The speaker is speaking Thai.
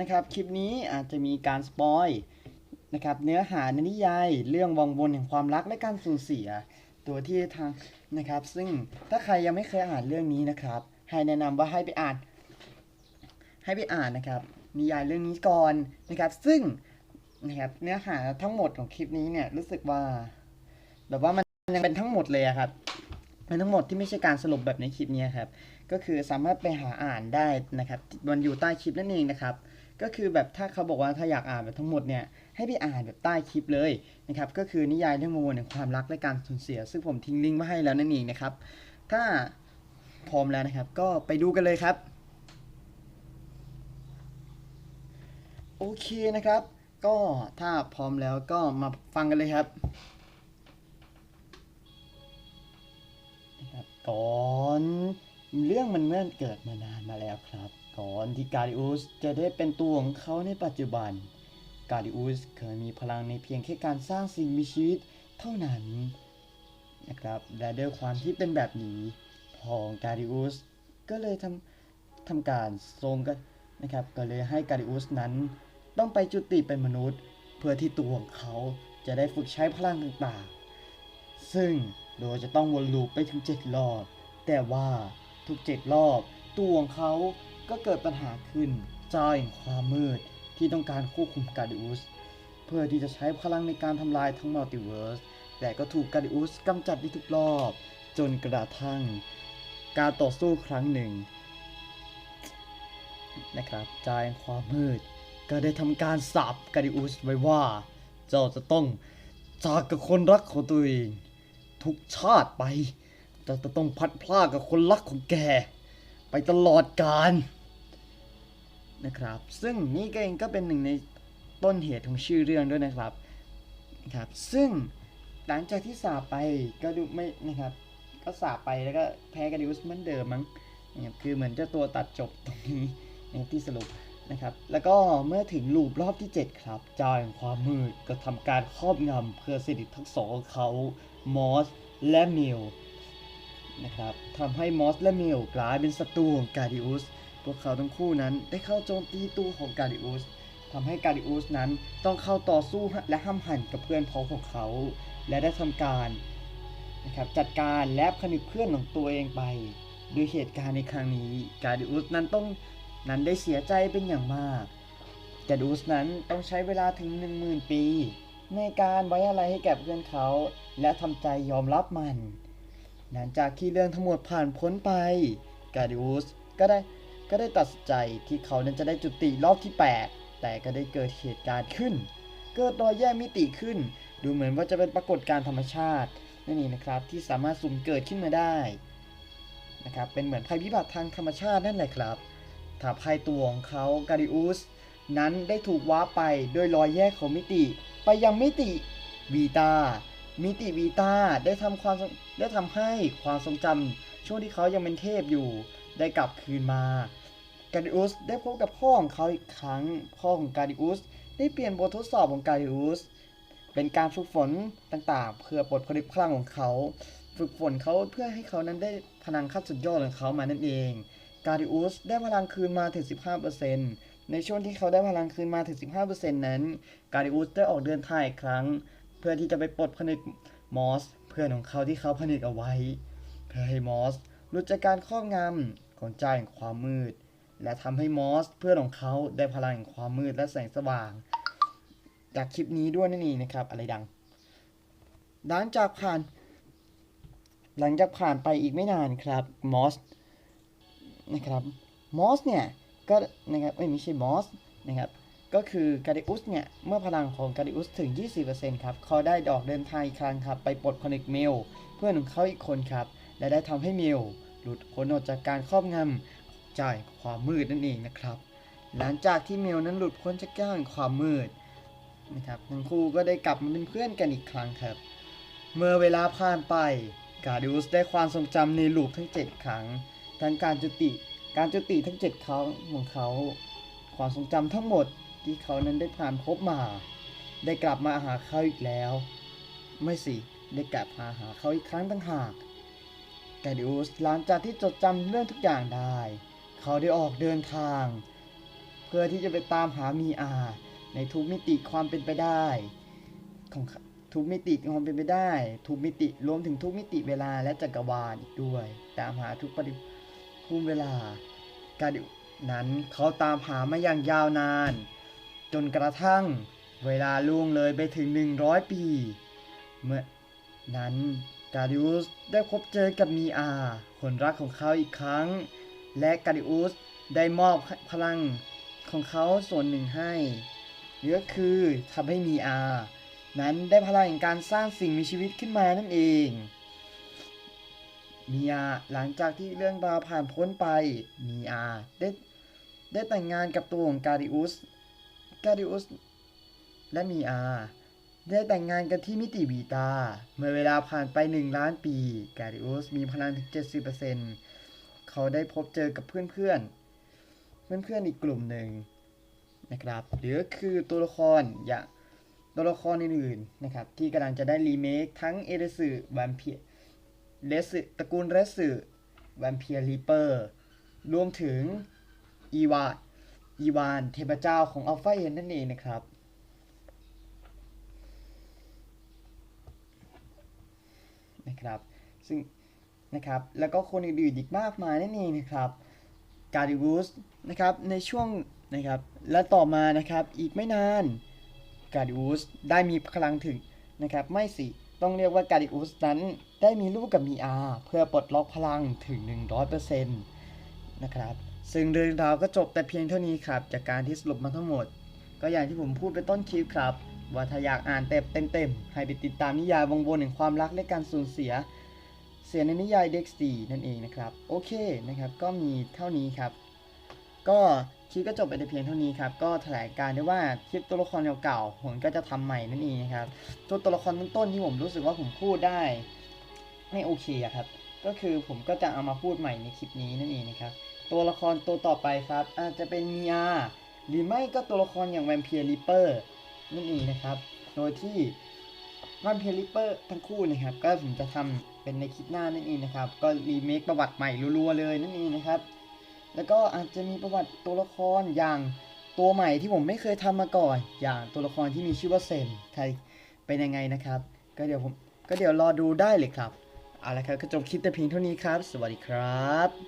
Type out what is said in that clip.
นะครับ คลิปนี้อาจจะมีการสปอยนะครับเนื้อหาในนิยาย เรื่องวังวนแห่งความรักและการสูญเสีย ตัวที่ทางนะครับ ซึ่งถ้าใครยังไม่เคยอ่านเรื่องนี้นะครับ ให้แนะนำว่าให้ไปอ่าน ให้ไปอ่านนะครับ นิยายเรื่องนี้ก่อนนะครับ ซึ่งนะครับเนื้อหาทั้งหมดของคลิปนี้เนี่ยรู้สึกว่าแบบว่ามันยังเป็นทั้งหมดเลยครับเป็นทั้งหมดที่ไม่ใช่การสรุปแบบในคลิปนี้ครับ ก็คือสามารถไปหาอ่านได้นะครับมันอยู่ใต้คลิปนั่นเองนะครับ ก็คือแบบถ้าเขาบอกว่าถ้าอยากอ่านแบบทั้งหมดเนี่ยให้ไปอ่านแบบใต้คลิปเลยนะครับก็คือนิยายเรื่องมวลแห่งความรักและการสูญเสีย ซึ่งผมทิ้งลิงก์มาให้แล้วนั่นเองนะครับ ถ้าพร้อมแล้วนะครับ ก็ไปดูกันเลยครับ โอเคนะครับ ก็ถ้าพร้อมแล้วก็มาฟังกันเลยครับนะครับก่อน เรื่องมันเมื่อเกิดมานานมาแล้วครับ ก่อนที่การิอุสจะได้เป็นตัวของเขาในปัจจุบัน การิอุสเคยมีพลังในเพียงแค่การสร้างสิ่งมีชีวิตเท่านั้นนะครับและด้วยความที่เป็นแบบนี้พองการิอุสก็เลยทำทำการทรงกันนะครับ ก็เลยให้การิอุสนั้นต้องไปจุติเป็นมนุษย์ เพื่อที่ตัวของเขาจะได้ฝึกใช้พลังต่างๆ ซึ่งโดยจะต้องวนลูปไปถึงเจ็ดรอบ แต่ว่า ทุกเจ็ดรอบ ตัวของเขาก็เกิดปัญหาขึ้นจอยแห่งความมืดที่ต้องการควบคุมการดิอุสเพื่อที่จะใช้พลังในการทำลายทั้งมัลติเวิร์สแต่ก็ถูกการดิอุสกำจัดได้ทุกรอบ จนกระทั่งการต่อสู้ครั้งหนึ่งนะครับจายความมืด ก็ได้ทำการสาปกาดิอุสไว้ว่า เจ้าจะต้องจากกับคนรักของตัวเอง ทุกชาติไป จ้าจะต้องพัดพลากกับคนรักของแก ไปตลอดกาลนะครับ ซึ่งนี่ก็เองก็เป็นหนึ่งในต้นเหตุของชื่อเรื่องด้วยนะครับนะครับ ซึ่งหลังจากที่สาไปก็ดูไม่นะครับ ก็สาไปแล้วก็แพ้กาดิอุสเหมือนเดิมมั้งนะครับคือเหมือนเจ้าตัวตัดจบตรงนี้นะที่สรุปนะครับ แล้วก็เมื่อถึงลูปรอบที่ 7 ครับจ้าแห่งความมืดก็ทำการครอบงำเพื่อสนิททั้งสองของเขามอสและมิล นะครับทำให้มอสและเมลกลายเป็นศัตรูของกาดิอุสพวกเขาทั้งคู่นั้นได้เข้าโจมตีตัวของกาดิอุสทำให้กาดิอุสนั้นต้องเข้าต่อสู้และห้ามหันกับเพื่อนพ้องของเขา และได้ทำการนะครับจัดการและผนึกเพื่อนของตัวเองไปด้วยเหตุการณ์ในครั้งนี้กาดิอุสนั้นต้องนั้นได้เสียใจเป็นอย่างมากแต่ดูสนั้นต้องใช้เวลาถึง 10,000 ปี ในการไว้อะไรให้แก่เพื่อนเขา และทำใจยอมรับมัน หลังจากที่เรื่องทั้งหมดผ่านพ้นไปกาดิอุสก็ได้ก็ได้ตัดสินใจที่เขานั้นจะได้จุติรอบที่ 8 แต่ก็ได้เกิดเหตุการณ์ขึ้น เกิดรอยแยกมิติขึ้น ดูเหมือนว่าจะเป็นปรากฏการณ์ธรรมชาตินั่นเองนะครับที่สามารถสุ่มเกิดขึ้นมาได้นะครับเป็นเหมือนภัยพิบัติทางธรรมชาตินั่นแหละครับถ้าภัยตัวของเขากาดิอุสนั้นได้ถูกว้าร์ปไปโดยรอยแยกของมิติ ไปยังมิติวีตา มิติวีตาได้ทำความได้ทำให้ความทรงจำช่วงที่เขายังเป็นเทพอยู่ได้กลับคืนมา กาดิอุสได้พบกับพ่อของเขาอีกครั้ง พ่อของกาดิอุสได้เปลี่ยนบททดสอบของกาดิอุสเป็นการฝึกฝนต่างๆ เพื่อปลดผลิตพลังของเขา ฝึกฝนเขาเพื่อให้เขานั้นได้พลังขั้นสุดยอดของเขามานั่นเอง กาดิอุสได้พลังคืนมาถึง 15%ในช่วงที่เขาได้พลังคืนมาถึง 15%นั้น กาดิอุสได้ออกเดินทางอีกครั้ง เพื่อที่จะไปปลดผนึกมอส เพื่อนของเขาที่เขาผนึกเอาไว้ เพื่อให้มอสหลุดจากการครอบงำของใจแห่งความมืด และทำให้มอสเพื่อนของเขาได้พลังแห่งความมืดและแสงสว่าง จากคลิปนี้ด้วยนั่นเองนะครับ อะไรดังหลังจากผ่าน หลังจากผ่านไปอีกไม่นานครับมอสนะครับมอสเนี่ยก็นะครับเอ้ยไม่ใช่มอสนะครับ ก็คือกาดิอุสเนี่ย เมื่อพลังของกาดิอุสถึง 20%ครับเขาได้ดอกเดินทางอีกครั้งครับ ไปปลดผนึกเมล เพื่อนของเขาอีกคนครับ และได้ทำให้เมล หลุดพ้นออกจากการครอบงำจ่ายความมืดนั่นเองนะครับ หลังจากที่เมลนั้นหลุดพ้นจากแก้วแห่งความมืดนะครับทั้งคู่ก็ได้กลับมาเป็นเพื่อนกันอีกครั้งครับ เมื่อเวลาผ่านไปกาดิอุสได้ความทรงจำในลูปทั้ง 7 ครั้งทั้งการจุติ การจุติทั้ง 7 ครั้งของเขา ความทรงจำทั้งหมด ที่เขานั้นได้ผ่านพบมา ได้กลับมาหาเขาอีกแล้ว ไม่สิ ได้กลับมาหาเขาอีกครั้งต่างหากแกดิอุสหลังจากที่จดจำเรื่องทุกอย่างได้ เขาได้ออกเดินทาง เพื่อที่จะไปตามหามีอา ในทุกมิติความเป็นไปได้ของทุกมิติความเป็นไปได้ ทุกมิติรวมถึงทุกมิติเวลาและจักรวาลอีกด้วย ตามหาทุกปฏิภูมิเวลาการดินั้นเขาตามหามาอย่างยาวนาน จนกระทั่งเวลาล่วงเลยไปถึง 100 ปี เมื่อนั้นกาดิอุสได้พบเจอกับมีอา คนรักของเขาอีกครั้ง และกาดิอุสได้มอบพลังของเขาส่วนหนึ่งให้ก็คือทำให้มีอา นั้นได้พลังแห่งการสร้างสิ่งมีชีวิตขึ้นมานั่นเองมีอาหลังจากที่เรื่องราวผ่านพ้นไปมีอาได้ได้แต่งงานกับตัวของกาดิอุส กาดิอุสและมีอาได้แต่งงานกันที่มิติบีตา เมื่อเวลาผ่านไป 1 ล้านปี กาดิอุสมีพลังถึง 70%เขาได้พบเจอกับเพื่อนเพื่อนเพื่อนเพื่อนอีกกลุ่มหนึ่งนะครับ หรือคือตัวละครอย่างตัวละครอื่นๆนะครับ ที่กำลังจะได้รีเมคทั้งเอเดสึแวมเพียเรสึตระกูลเรสึแวมเพียรีเปอร์ รวมถึงอีวา อีวานเทพเจ้าของอัลฟาเอ็นนั่นเองนะครับนะครับซึ่งนะครับแล้วก็คนอื่นๆอีกมากมายนั่นเองนะครับการดิวูสนะครับในช่วงนะครับและต่อมานะครับอีกไม่นานการดิวูสได้มีพลังถึงนะครับไม่สิต้องเรียกว่าการดิวูสนั้นได้มีลูกกับมีอาเพื่อปลดล็อกพลังถึง 100%นะครับ ซึ่งเรื่องราวก็จบแต่เพียงเท่านี้ครับ จากการที่สรุปมาทั้งหมด ก็อย่างที่ผมพูดไปต้นคลิปครับ ว่าถ้าอยากอ่านเต็มเต็มๆให้ไปติดตามนิยายวงวนแห่งความรักและการสูญเสีย เสียในนิยายเด็กสีนั่นเองนะครับ โอเคนะครับ ก็มีเท่านี้ครับ ก็คลิปก็จบไปแต่เพียงเท่านี้ครับ ก็แถลงการได้ว่าคลิปตัวละครเก่าๆผมก็จะทำใหม่นั่นเองนะครับตัวตัวละครต้นๆที่ผมรู้สึกว่าผมพูดได้ไม่โอเคอะครับ ก็คือผมก็จะเอามาพูดใหม่ในคลิปนี้นั่นเองนะครับ ตัวละครตัวต่อไปครับ อาจจะเป็นมีอาหรือไม่ก็ตัวละครอย่างแวมเพียริปเปอร์นั่นเองนะครับ โดยที่วันเพลิปเปอร์ทั้งคู่นะครับ ก็ผมจะทำเป็นในคลิปหน้านั่นเองนะครับ ก็รีเมคประวัติใหม่รัวๆเลยนั่นเองนะครับ แล้วก็อาจจะมีประวัติตัวละครอย่างตัวใหม่ที่ผมไม่เคยทำมาก่อน อย่างตัวละครที่มีชื่อว่าเซนใครเป็นยังไงนะครับ ก็เดี๋ยวผมก็เดี๋ยวรอดูได้เลยครับเอาละครับก็จบคลิปแต่เพียงเท่านี้ครับ สวัสดีครับ